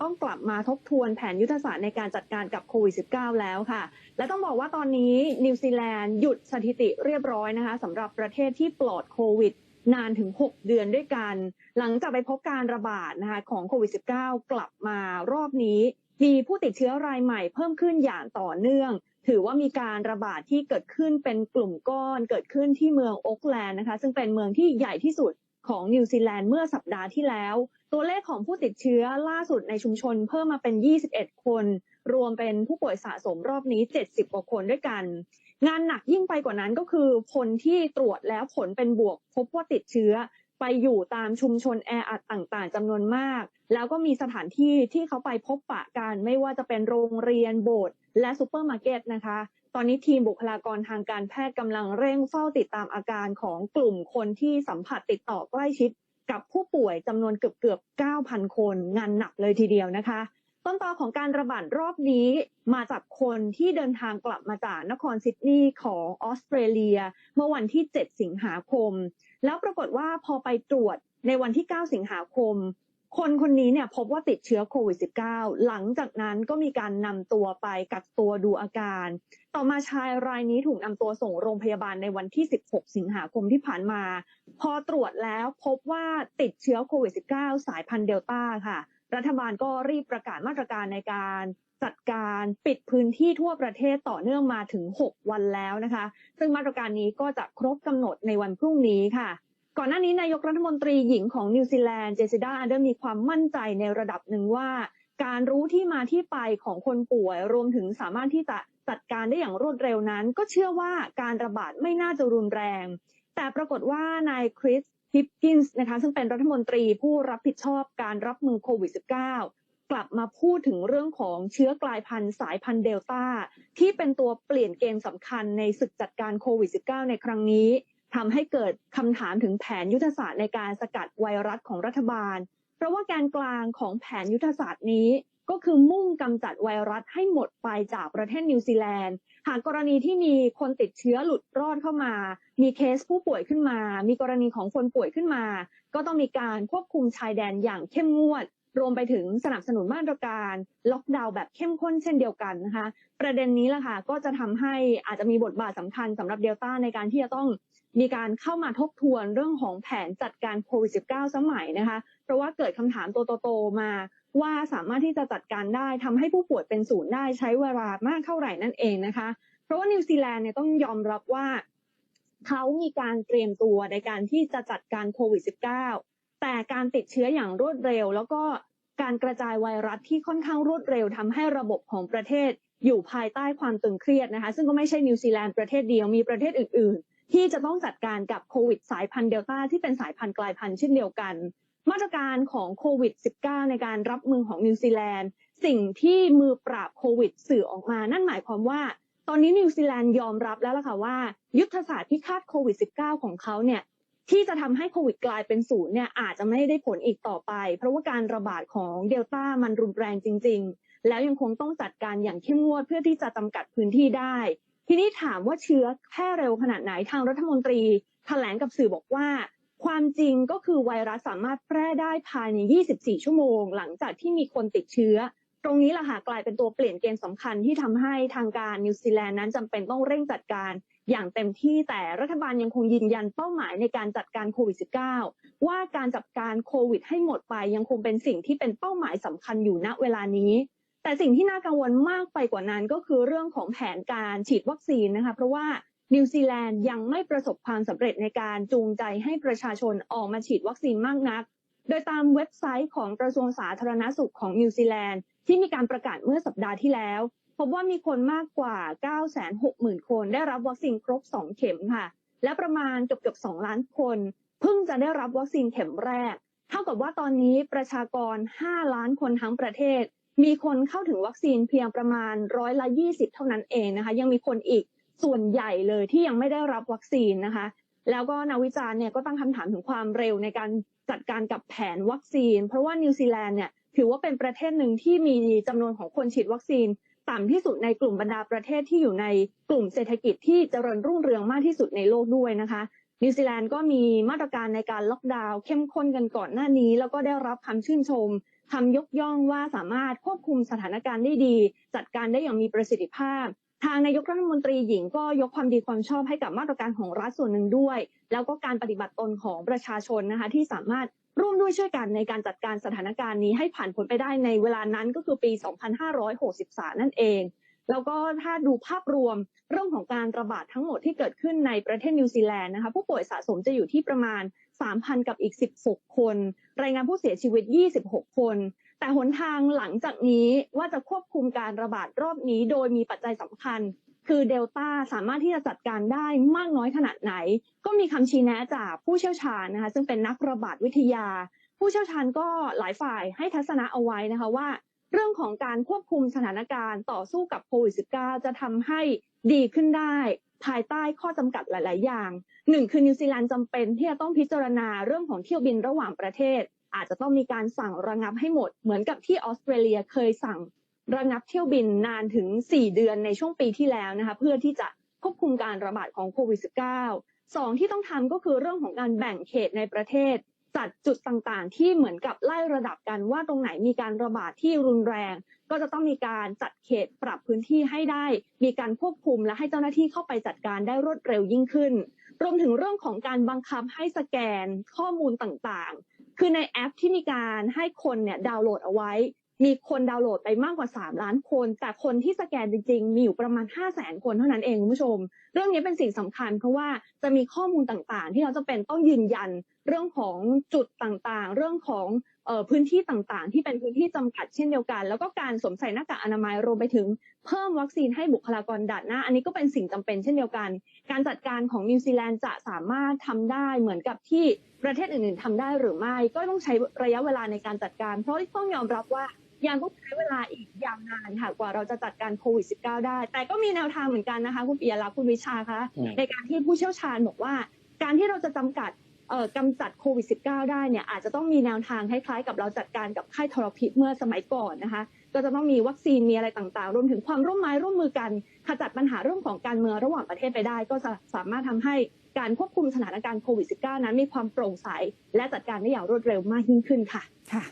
ต้องกลับมาทบทวนแผนยุทธศาสตร์ในการจัดการกับโควิด -19 แล้วค่ะ และต้องบอกว่าตอนนี้นิวซีแลนด์หยุดสถิติเรียบร้อยนะคะสำหรับประเทศที่ปลอดโควิดนานถึง 6 เดือนด้วยกัน หลังจากไปพบการระบาดนะคะของโควิด -19 กลับมารอบนี้ มีผู้ติดเชื้อรายใหม่เพิ่มขึ้นอย่างต่อเนื่อง ถือว่ามีการระบาดที่เกิดขึ้นเป็นกลุ่มก้อน เกิดขึ้นที่เมืองโอ๊กแลนด์นะคะ ซึ่งเป็นเมืองที่ใหญ่ที่สุด ของนิวซีแลนด์เมื่อสัปดาห์ที่แล้ว ตัวเลขของผู้ติดเชื้อล่าสุดในชุมชนเพิ่มมาเป็น 21 คน รวมเป็นผู้ป่วยสะสมรอบนี้ 70 กว่าคนด้วยกัน งานหนักยิ่งไปกว่านั้นก็คือ คนที่ตรวจแล้วผลเป็นบวก พบว่าติดเชื้อไปอยู่ตามชุมชนแออัดต่างๆจำนวนมาก แล้วก็มีสถานที่ที่เขาไปพบปะกันไม่ว่าจะเป็นโรงเรียนโบสถ์และซูเปอร์มาร์เก็ตนะคะ ตอนนี้ทีมบุคลากรทางการแพทย์กำลังเร่งเฝ้าติดตามอาการของกลุ่มคนที่สัมผัสติดต่อใกล้ชิด กับผู้ป่วยจำนวนเกือบเกือบ9,000 คนงานหนักเลยทีเดียวนะคะ ต้นตอของการระบาดรอบนี้มาจากคนที่เดินทางกลับมาจากนครซิดนีย์ของออสเตรเลีย เมื่อวันที่ 7 สิงหาคม แล้วปรากฏว่าพอไปตรวจในวันที่ 9 สิงหาคม คนคนนี้เนี่ยพบว่าติดเชื้อโควิด -19 หลังจากนั้นก็มีการนำตัวไปกักตัวดูอาการ ต่อมาชายรายนี้ถูกนำตัวส่งโรงพยาบาลในวันที่ 16 สิงหาคมที่ผ่านมา พอตรวจแล้วพบว่าติดเชื้อโควิด -19 สายพันธุ์เดลต้าค่ะ รัฐบาลก็รีบประกาศมาตรการในการจัดการปิดพื้นที่ทั่วประเทศต่อเนื่องมาถึง 6 วันแล้วนะคะ ซึ่งมาตรการนี้ก็จะครบกำหนดในวันพรุ่งนี้ค่ะ ก่อนหน้านี้นายกรัฐมนตรีหญิงของนิวซีแลนด์เจสิดาอาเดอร์มีความมั่นใจในระดับหนึ่งว่า การรู้ที่มาที่ไปของคนป่วย รวมถึงสามารถที่จะจัดการได้อย่างรวดเร็วนั้น ก็เชื่อว่าการระบาดไม่น่าจะรุนแรง แต่ปรากฏว่านายคริสฮิปกินส์นะคะซึ่งเป็นรัฐมนตรีผู้รับผิดชอบการรับมือโควิด -19 กลับมาพูดถึงเรื่องของเชื้อกลายพันธุ์สายพันธุ์เดลต้าที่เป็นตัวเปลี่ยนเกมสำคัญในศึกจัดการโควิด -19 ในครั้งนี้ ทำให้เกิดคำถามถึงแผนยุทธศาสตร์ในการสกัดไวรัสของรัฐบาล เพราะว่าแกนกลางของแผนยุทธศาสตร์นี้ ก็คือมุ่งกำจัดไวรัสให้หมดไปจากประเทศนิวซีแลนด์ หากกรณีที่มีคนติดเชื้อหลุดรอดเข้ามา มีเคสผู้ป่วยขึ้นมา มีกรณีของคนป่วยขึ้นมา ก็ต้องมีการควบคุมชายแดนอย่างเข้มงวด รวมไปถึงสนับสนุนมาตรการล็อกดาวน์แบบเข้มข้นเช่นเดียวกันนะคะ ประเด็นนี้แหละค่ะก็จะทำให้อาจจะมีบทบาทสำคัญสำหรับเดลต้าในการที่จะต้องมีการเข้ามาทบทวนเรื่องของแผนจัดการโควิด -19 สมัยนะคะ เพราะว่าเกิดคำถามโตๆมาว่าสามารถที่จะจัดการได้ทำให้ผู้ป่วยเป็นศูนย์ได้ใช้เวลามากเท่าไหร่นั่นเองนะคะ เพราะว่านิวซีแลนด์เนี่ยต้องยอมรับว่าเขามีการเตรียมตัวในการที่จะจัดการโควิด -19 แต่การติดเชื้ออย่างรวดเร็ว แล้วก็การกระจายไวรัสที่ค่อนข้างรวดเร็วทำให้ระบบของประเทศอยู่ภายใต้ความตึงเครียดนะคะ ซึ่งก็ไม่ใช่นิวซีแลนด์ประเทศเดียวมีประเทศอื่น ๆ ที่จะต้องจัดการกับโควิดสายพันธุ์เดลต้าที่เป็นสายพันธุ์กลายพันธุ์เช่นเดียวกัน มาตรการของโควิด -19 ในการรับมือของนิวซีแลนด์สิ่งที่มือปราบโควิดสื่อออกมา นั่นหมายความว่า ตอนนี้นิวซีแลนด์ยอมรับแล้วล่ะค่ะว่า ยุทธศาสตร์พิฆาตโควิด -19 ของเขาเนี่ย ที่จะทำให้โควิดกลายเป็นศูนย์เนี่ยอาจจะไม่ได้ผลอีกต่อไป เพราะว่าการระบาดของเดลต้ามันรุนแรงจริง ๆ แล้วยังคงต้องจัดการอย่างเข้มงวดเพื่อที่จะจำกัดพื้นที่ได้ ทีนี้ถามว่าเชื้อแพร่เร็วขนาดไหนทางรัฐมนตรีแถลงกับสื่อบอกว่า ความจริงก็คือไวรัสสามารถแพร่ได้ภายใน 24 ชั่วโมง หลังจากที่มีคนติดเชื้อ ตรงนี้แหละค่ะกลายเป็นตัวเปลี่ยนเกณฑ์สำคัญที่ทำให้ทางการนิวซีแลนด์นั้นจำเป็นต้องเร่งจัดการอย่างเต็มที่แต่รัฐบาลยังคงยืนยันเป้าหมายในการจัดการโควิด -19 ว่าการจัดการโควิดให้หมดไปยังคงเป็นสิ่งที่เป็นเป้าหมายสำคัญอยู่ณเวลานี้ แต่สิ่งที่น่ากังวลมากไปกว่านั้นก็คือเรื่องของแผนการฉีดวัคซีนนะคะเพราะว่านิวซีแลนด์ยังไม่ประสบความสำเร็จในการจูงใจให้ประชาชนออกมาฉีดวัคซีนมากนัก โดยตามเว็บไซต์ของกระทรวงสาธารณสุขของนิวซีแลนด์ที่มีการประกาศเมื่อสัปดาห์ที่แล้ว พบว่ามีคนมากกว่า 960,000 คนได้รับวัคซีนครบ 2 เข็มค่ะ และประมาณเกือบๆ2ล้านคน เพิ่งจะได้รับวัคซีนเข็มแรก เท่ากับว่าตอนนี้ประชากร 5 ล้านคนทั้งประเทศ มีคนเข้าถึงวัคซีนเพียงประมาณร้อยละ20 เท่านั้นเองนะคะ ยังมีคนอีกส่วนใหญ่เลยที่ยังไม่ได้รับวัคซีนนะคะ แล้วก็นักวิจารณ์เนี่ยก็ตั้งคำถามถึงความเร็วในการจัดการกับแผนวัคซีน เพราะว่านิวซีแลนด์เนี่ยถือว่าเป็นประเทศหนึ่งที่มีจำนวนของคนฉีดวัคซีน ต่ำที่สุดในกลุ่มบรรดาประเทศที่อยู่ในกลุ่มเศรษฐกิจที่เจริญรุ่งเรืองมากที่สุดในโลกด้วยนะคะนิวซีแลนด์ก็มีมาตรการในการล็อกดาวน์เข้มข้นกันก่อนหน้านี้ แล้วก็ได้รับคำชื่นชมคำยกย่องว่าสามารถควบคุมสถานการณ์ได้ดี จัดการได้อย่างมีประสิทธิภาพ ทางนายกรัฐมนตรีหญิงก็ยกความดีความชอบให้กับมาตรการของรัฐส่วนหนึ่งด้วย แล้วก็การปฏิบัติตนของประชาชนนะคะที่สามารถร่วมด้วยช่วยกันในการจัดการสถานการณ์นี้ให้ผ่านพ้นไปได้ในเวลานั้นก็คือปี 2563 นั่นเอง แล้วก็ถ้าดูภาพรวมเรื่องของการระบาดทั้งหมดที่เกิดขึ้นในประเทศนิวซีแลนด์นะคะผู้ป่วยสะสมจะอยู่ที่ประมาณ 3,000 กับอีก 16 คน รายงานผู้เสียชีวิต 26 คน แต่หนทางหลังจากนี้ว่าจะควบคุมการระบาดรอบนี้โดยมีปัจจัยสำคัญ คือเดลต้าสามารถที่จะจัดการได้มากน้อยขนาดไหน ก็มีคำชี้แนะจากผู้เชี่ยวชาญนะคะซึ่งเป็นนักระบาดวิทยา ผู้เชี่ยวชาญก็หลายฝ่ายให้ทัศนะเอาไว้นะคะว่า เรื่องของการควบคุมสถานการณ์ต่อสู้กับโควิด -19 จะทำให้ดีขึ้นได้ภายใต้ข้อจำกัดหลาย ๆ อย่างหนึ่งคือนิวซีแลนด์จำเป็นที่จะต้องพิจารณาเรื่องของเที่ยวบินระหว่างประเทศ อาจจะต้องมีการสั่งระงับให้หมด เหมือนกับที่ออสเตรเลียเคยสั่งระงับเที่ยวบินนานถึง 4 เดือนในช่วงปีที่แล้วนะคะเพื่อที่จะควบคุมการระบาดของโควิด -19 สองที่ต้องทำก็คือเรื่องของการแบ่งเขตในประเทศ จัดจุดต่างๆ ที่เหมือนกับไล่ระดับกันว่าตรงไหนมีการระบาดที่รุนแรง ก็จะต้องมีการจัดเขตปรับพื้นที่ให้ได้ มีการควบคุมและให้เจ้าหน้าที่เข้าไปจัดการได้รวดเร็วยิ่งขึ้น รวมถึงเรื่องของการบังคับให้สแกนข้อมูลต่างๆ คือในแอปที่มีการให้คนเนี่ยดาวน์โหลดเอาไว้ มีคนดาวน์โหลดไปมากกว่า 3 ล้านคน แต่คนที่สแกนจริง ๆ มีอยู่ประมาณ 5 0 0แสนคนเท่านั้นเองคุณผู้ชม เรื่องนี้เป็นสิ่งสำคัญ เพราะว่าจะมีข้อมูลต่างๆ ที่เราจะเป็นต้องยืนยันเรื่องของจุดต่างๆ เรื่องของ พื้นที่ต่างๆ ที่เป็นพื้นที่จำกัดเช่นเดียวกัน แล้วก็การสวมใส่หน้ากากอนามัยรวมไปถึงเพิ่มวัคซีนให้บุคลากรด่านหน้า อันนี้ก็เป็นสิ่งจำเป็นเช่นเดียวกัน การจัดการของนิวซีแลนด์จะสามารถทำได้เหมือนกับที่ประเทศอื่นๆทำได้หรือไม่ ก็ต้องใช้ระยะเวลาในการจัดการ เพราะต้องยอมรับว่ายังต้องใช้เวลาอีกยาวนานค่ะกว่าเราจะจัดการโควิด -19 ได้ แต่ก็มีแนวทางเหมือนกันนะคะ คุณปิยะลักษณ์คุณวิชาคะอืมในการที่ผู้เชี่ยวชาญบอกว่า การที่เราจะจำกัดเอ่อ กำจัดโควิด -19 ได้เนี่ยอาจจะต้องมีแนวทางคล้ายๆกับเราจัดการกับไข้ทรพิษเมื่อสมัยก่อนนะคะก็จะต้องมีวัคซีนมีอะไรต่างๆ รวมถึงความร่วมไม้ร่วมมือกันขจัดปัญหาเรื่องของการเมืองระหว่างประเทศไปได้ ก็จะสามารถทำให้การควบคุมสถานการณ์โควิด -19 นั้นมีความโปร่งใส และจัดการได้อย่างรวดเร็วมากยิ่งขึ้นค่ะค่ะ